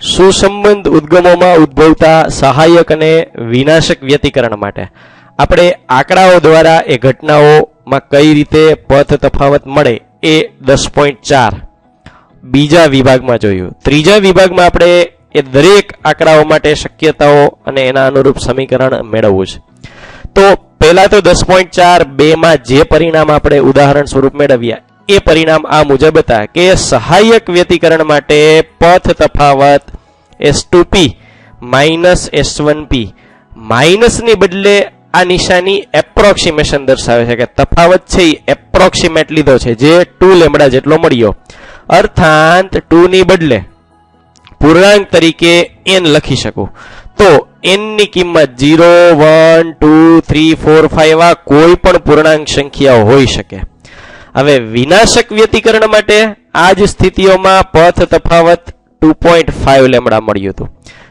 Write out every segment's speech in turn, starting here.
સુસંબંધ ઉદ્ગમોમાં ઉદ્ભવતા સહાયક અને વિનાશક વ્યતિકરણ માટે. આપણે આંકડાઓ દ્વારા એ ઘટનાઓમાં કઈ રીતે પથ તફાવત મળે એ દસ પોઈન્ટ ચાર બીજા વિભાગમાં જોયું. ત્રીજા વિભાગમાં આપણે એ દરેક આંકડાઓ માટે શક્યતાઓ અને એના અનુરૂપ સમીકરણ મેળવવું છે. તો પહેલા તો દસ પોઈન્ટ ચાર બેમાં જે પરિણામ આપણે ઉદાહરણ સ્વરૂપ મેળવ્યા એ પરિણામ આ મુજબ હતા કે સહાયક વ્યતિકરણ માટે પથ તફાવત S two P minus S one P માઇનસની બદલે આ નિશાની એપ્રોક્સિમેશન દર્શાવે છે કે તફાવત છે એ એપ્રોક્સિમેટ લીધો છે, જે ટુ લેમડા જેટલો મળ્યો. અર્થાંત ટુની બદલે પૂર્ણાંક તરીકે એન લખી શકું. તો એનની કિંમત zero one two three four five આ કોઈ પણ પૂર્ણાંક સંખ્યાઓ હોઈ શકે. હવે વિનાશક વ્યતિકરણ માટે આ જ સ્થિતિઓમાં પથ તફાવત ટુ પોઈન્ટ ફાઈવ લેમડા મળ્યું હતું.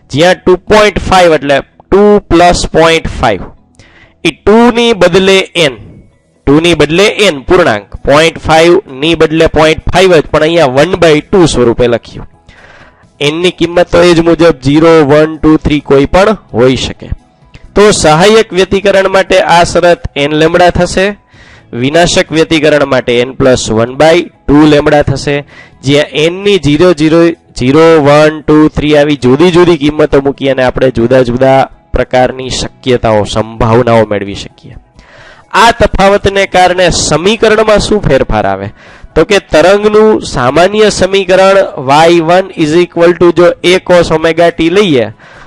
જ્યાં ટુ પોઈન્ટ ફાઈવ એટલે ટુ પ્લસ પોઈન્ટ ફાઈવ એ ટુ ની બદલે એન ટુ ની બદલે એન પૂર્ણાંક. પોઈન્ટ ફાઈવની બદલે પોઈન્ટ ફાઈવ જ, પણ અહીંયા વન બાય ટુ સ્વરૂપે લખ્યું. એનની કિંમત તો એ જ મુજબ ઝીરો વન ટુ થ્રી કોઈ પણ હોઈ શકે. તો સહાયક વ્યતિકરણ માટે આ શરત એન લેમડા થશે. વિનાશક વ્યતિકરણ માટે N plus one by two lambda થશે. જ્યાં એનની zero zero zero one two three આવી જુદી જુદી કિંમતો મૂકી અને આપણે જુદા જુદા પ્રકારની શક્યતાઓ, સંભાવનાઓ મેળવી શકીએ. આ તફાવતને કારણે સમીકરણમાં શું ફેરફાર આવે? તો કે તરંગનું સામાન્ય સમીકરણ Y one is equal to જો એ કોસ ઓમેગા ટી લઈએ,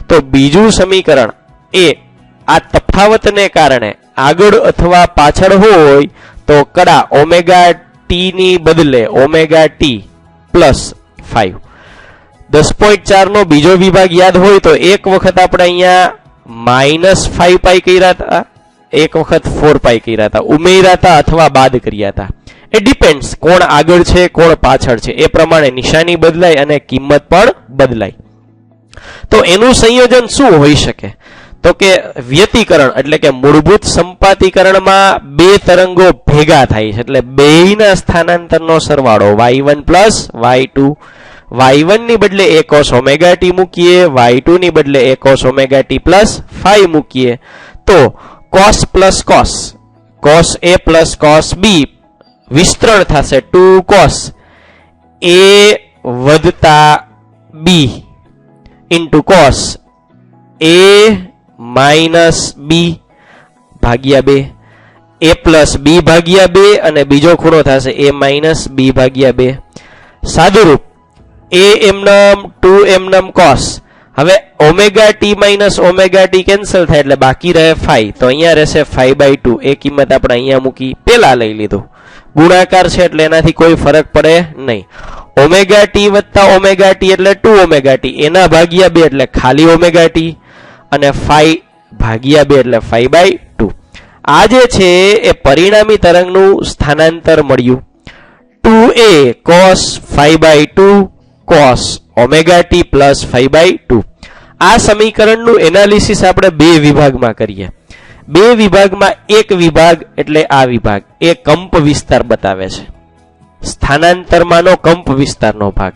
તો બીજું સમીકરણ એ આ તફાવતને કારણે આગળ અથવા પાછળ હોય તો કડા ઓમેગા ટી ની બદલે ઓમેગા ટી પ્લસ ફાઈવ. દસ પોઈન્ટ ચાર નો બીજો વિભાગ યાદ હોય તો એક વખત આપણે અહીંયા માઇનસ ફાઈવ પાઈ કર્યા હતા, એક વખત ફોર પાઈ કર્યા હતા, ઉમેર્યા હતા અથવા બાદ કર્યા હતા. એ ડિપેન્ડ્સ કોણ આગળ છે, કોણ પાછળ છે. એ પ્રમાણે નિશાની બદલાય અને કિંમત પણ બદલાય. તો એનું સંયોજન શું હોઈ શકે? તો કે વ્યતિકરણ, એટલે કે મૂળભૂત સંપાતીકરણમાં બે તરંગો ભેગા થાય છે. એટલે બેયના સ્થાનાંતરનો સરવાળો Y one plus Y two Y વનની બદલે એ કોસ ઓમેગા ટી મૂકીએ વાય ટુ ની બદલે A cos omega T plus five મૂકીએ. તો cos plus cos cos A plus cos B વિસ્તરણ થશે ટુ કોસ એ વધતા B into cos A minus B ભાગ્યા બે. એ પ્લસ બી ભાગ્યા બે અને બીજો ખૂણો થશે એ માઇનસ બી ભાગ્યા બે. સાદુરૂપ. એ એમનમ, ટુ એમનમ કોસ હવે omega T minus omega T cancel થાય એટલે બાકી રહે ફાઈ. તો અહીંયા રહેશે ફાઈ બાય ટુ. એ કિંમત આપણે અહીંયા મૂકી પેલા લઈ લીધું. ગુણાકાર છે એટલે એનાથી કોઈ ફરક પડે નહીં. ઓમેગા ટી વત્તા ઓમેગા ટી એટલે ટુ ઓમેગા ટી. એના ભાગ્યા બે એટલે ખાલી ઓમેગા ટી. અને ફાઈ ભાગ્યા બે એટલે ફાઈ બાય ટુ. આ જે છે, એ પરિણામી તરંગનું સ્થાનાંતર મળ્યું. Two A cos phi by two cos omega T plus phi by two. આ સમીકરણનું એનાલિસિસ આપણે બે વિભાગમાં કરીએ. બે વિભાગમાં એક વિભાગ એટલે આ વિભાગ. એ કંપ વિસ્તાર બતાવે છે. સ્થાનાંતરમાંનો કંપ વિસ્તારનો ભાગ.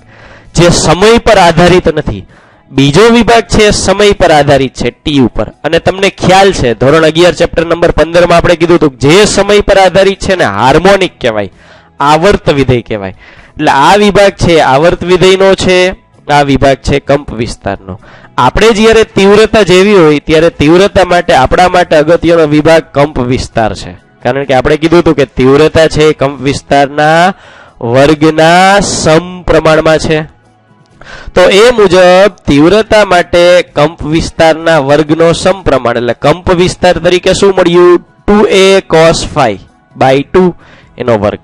જે સમય પર આધારિત નથી. બીજો વિભાગ છે સમય પર આધારિત છે ટી ઉપર. અને તમને ખ્યાલ છે, ધોરણ અગિયાર ચેપ્ટર નંબર પંદરમાં આપણે કીધું હતું જે સમય પર આધારિત છે ને હાર્મોનિક કહેવાય, આવર્ત વિધેય કહેવાય. એટલે આ વિભાગ છે, આવર્ત વિધેયનો છે, આ વિભાગ છે, કંપ વિસ્તારનો. આપણે જ્યારે તીવ્રતા જેવી હોય, ત્યારે તીવ્રતા માટે, આપણા માટે અગત્યનો વિભાગ કંપ વિસ્તાર છે. કારણ કે આપણે કીધું હતું કે તીવ્રતા છે, કંપ વિસ્તારના વર્ગના સમપ્રમાણમાં છે. તો એ મુજબ તીવ્રતા માટે કંપ વિસ્તારના વર્ગનો સમપ્રમાણ એટલે કંપ વિસ્તાર તરીકે શું મળ્યું? Two A cos phi by two એનો વર્ગ.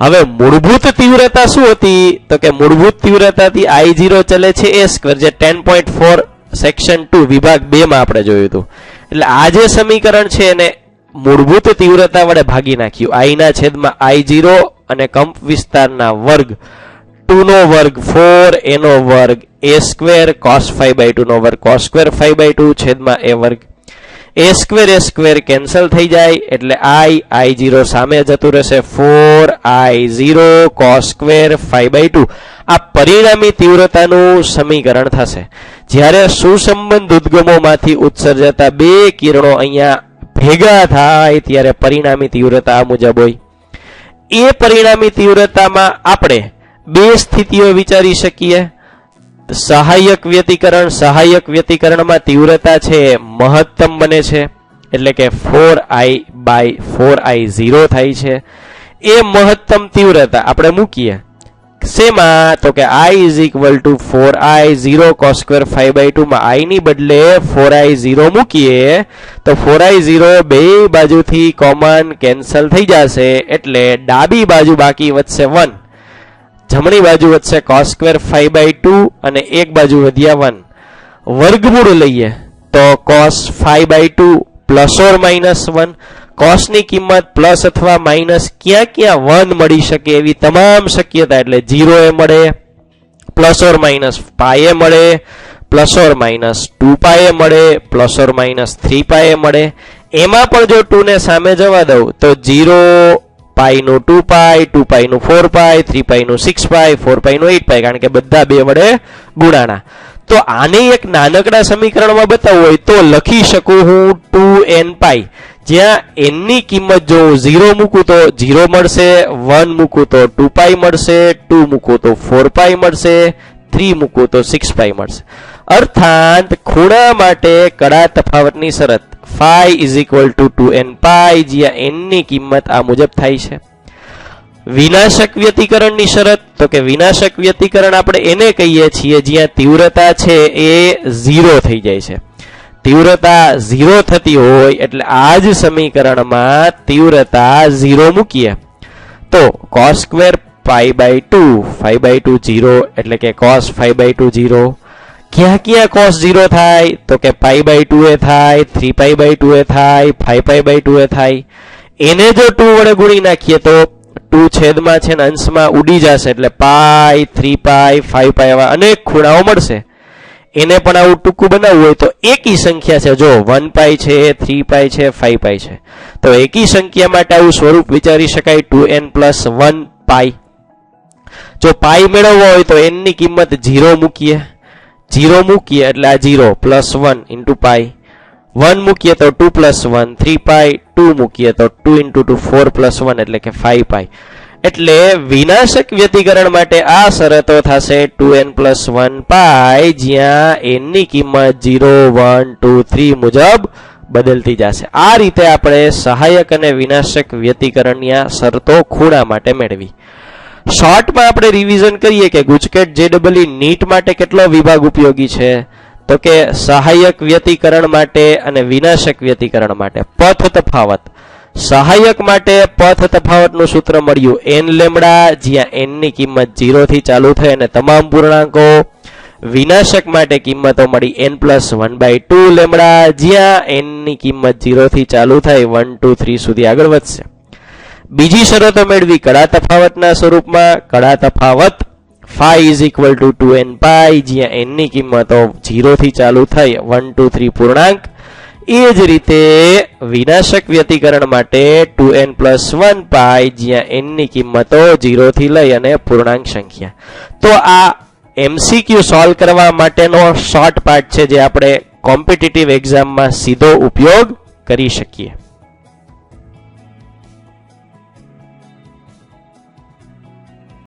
હવે મૂળભૂત તીવ્રતા શું હતી? તો કે મૂળભૂત તીવ્રતાથી આઈ જીરો ચલે છે એ સ્ક્વેર જે ten point four section two વિભાગ બે માં આપણે જોયું હતું. એટલે આ જે સમીકરણ છે એને મૂળભૂત તીવ્રતા વડે ભાગી નાખ્યું. આઈના છેદમાં આઈ જીરો અને કંપ વિસ્તારના વર્ગ. ટુ નો વર્ગ ફોર એનો વર્ગ A square cos five by ટુનો વર્ગ. Cos square five by two છેદમાં એ વર્ગ. A square A square cancel થઈ જાય એટલે આઈ આઈ જીરો સામે જતું રહેશે. Four I zero cos square five by two આ પરિણામી તીવ્રતાનું સમીકરણ થશે. જ્યારે સુસંબંધ ઉદ્ગમોમાંથી ઉત્સર્જાતા બે કિરણો અહીંયા ભેગા થાય ત્યારે પરિણામી તીવ્રતા મુજબ હોય. એ પરિણામી તીવ્રતામાં આપણે બે સ્થિતિઓ વિચારી શકીએ. સહાયક વ્યતિકરણ, સહાયક વ્યતિકરણમાં તીવ્રતા છે, મહત્તમ બને છે, એટલે કે four I by four I zero થાય છે. એ મહત્તમ તીવ્રતા આપણે મૂકીએ. શેમાં? તો કે I is equal to four I zero cos square five by two માં આઈ ની બદલે ફોર આઈ ઝીરો મૂકીએ, તો ફોર આઈ ઝીરો બે બાજુથી કોમન કેન્સલ થઈ જશે, એટલે ડાબી બાજુ બાકી વધશે વન જમણી બાજુ વધશે cos square five by two અને એક બાજુ વધ્યા વન વર્ગમૂળ લઈએ તો cos five by two plus or minus one કોસની કિંમત પ્લસ અથવા માઇનસ ક્યાં ક્યાં વન મળી શકે એવી તમામ શક્યતા એટલે જીરો એ મળે પ્લસ ઓર માઇનસ પાયે મળે પ્લસ ઓર માઇનસ ટુ પાયે મળે પ્લસ ઓર માઇનસ થ્રી પાયે મળે. એમાં પણ જો ટુ ને સામે જવા દઉં તો જીરો પાઈનું ટુ પાઈ ટુ પાઈનું ફોર પાઈ થ્રી પાઈનું સિક્સ પાઈ ફોર પાઈનું એટ પાઈ કારણ કે બધા બે વડે ગુણાણા. તો આને એક નાનકડા સમીકરણમાં બતાવવું હોય તો લખી શકું હું ટુ એન પાઈ જ્યાં એનની કિંમત જો ઝીરો મૂકું તો ઝીરો મળશે વન મૂકું તો ટુ પાઈ મળશે ટુ મૂકું તો ફોર પાઈ મળશે થ્રી મૂકું તો સિક્સ પાઈ મળશે. અર્થાત, ખૂણા માટે કડા તફાવતની શરત. Phi is equal to two N pi, જ્યાં એનની કિંમત આ મુજબ થાય છે. વિનાશક વ્યતિકરણની શરત, તો કે વિનાશક વ્યતિકરણ આપણે એને કહીએ છીએ જ્યાં તીવ્રતા છે એ ઝીરો થઈ જાય છે. તીવ્રતા ઝીરો થતી હોય એટલે આ જ સમીકરણમાં તીવ્રતા ઝીરો મૂકીએ. તો cos square pi by two five by two zero એટલે કે cos five by two zero ક્યાં ક્યાં કોસ ઝીરો થાય તો કે પાઈ બાય ટુ એ થાય થ્રી પાઈ બાય ટુ એ થાય ફાઈવ પાઈ બાય ટુ એ થાય એને જો ટુ વડે ગુણી નાખીએ તો ટુ છેદમાં છે ને અંશમાં ઉડી જશે એટલે પાઈ થ્રી પાઈ ફાઈવ પાઈ એવા અનેક ખૂણાઓ મળશે એને પણ આવું ટૂંકું બનાવવું હોય તો એકી સંખ્યા છે જો વન પાઈ છે થ્રી પાઈ છે ફાઈવ પાઈ છે તો એકી સંખ્યા માટે આવું સ્વરૂપ વિચારી શકાય two N plus one pi જો પાઈ મેળવવો હોય તો એનની કિંમત ઝીરો મૂકીએ ઝીરો મૂકીએ એટલે આ zero plus one into pi one મૂકીએ તો two plus one three pi two મૂકીએ તો two into two four plus one એટલે કે ફાઈવ પાઈ એટલે વિનાશક વ્યતિકરણ માટે આ શરતો થશે two N plus one pi જ્યાં એનની કિંમત જીરો વન ટુ થ્રી મુજબ બદલતી જશે. આ રીતે આપણે સહાયક અને વિનાશક વ્યતિકરણની આ શરતો ખૂણા માટે મેળવી. શોર્ટમાં આપણે રિવિઝન કરીએ કે ગુજકેટ જે ડબલઈ નીટ માટે કેટલો વિભાગ ઉપયોગી છે? તો કે સહાયક વ્યતિકરણ માટે અને વિનાશક વ્યતિકરણ માટે. પથ તફાવત. સહાયક માટે પથ તફાવતનું સૂત્ર મળ્યું એન લેમડા જ્યાં એનની કિંમત જીરોથી ચાલુ થઈ અને તમામ પૂર્ણાંકો. વિનાશક માટે કિંમતો મળી N plus one by two lambda જ્યાં એનની કિંમત જીરોથી ચાલુ થઈ વન ટુ થ્રી સુધી આગળ વધશે. બીજી શરતો મેળવી. કડા તફાવતના સ્વરૂપમાં કડા તફાવત phi is equal to two N pi, જ્યાં એનની કિંમતો જીરોથી ચાલુ થઈ 1 2 3 પૂર્ણાંક. એ જ રીતે વિનાશક વ્યતિકરણ માટે two N plus one pi જ્યાં એનની કિંમતો જીરોથી લઈ અને પૂર્ણાંક સંખ્યા. તો આ એમસીક્યુ સોલ્વ કરવા માટેનો શોર્ટ પાર્ટ છે, જે આપણે કોમ્પિટિટિવ એક્ઝામમાં સીધો ઉપયોગ કરી શકીએ.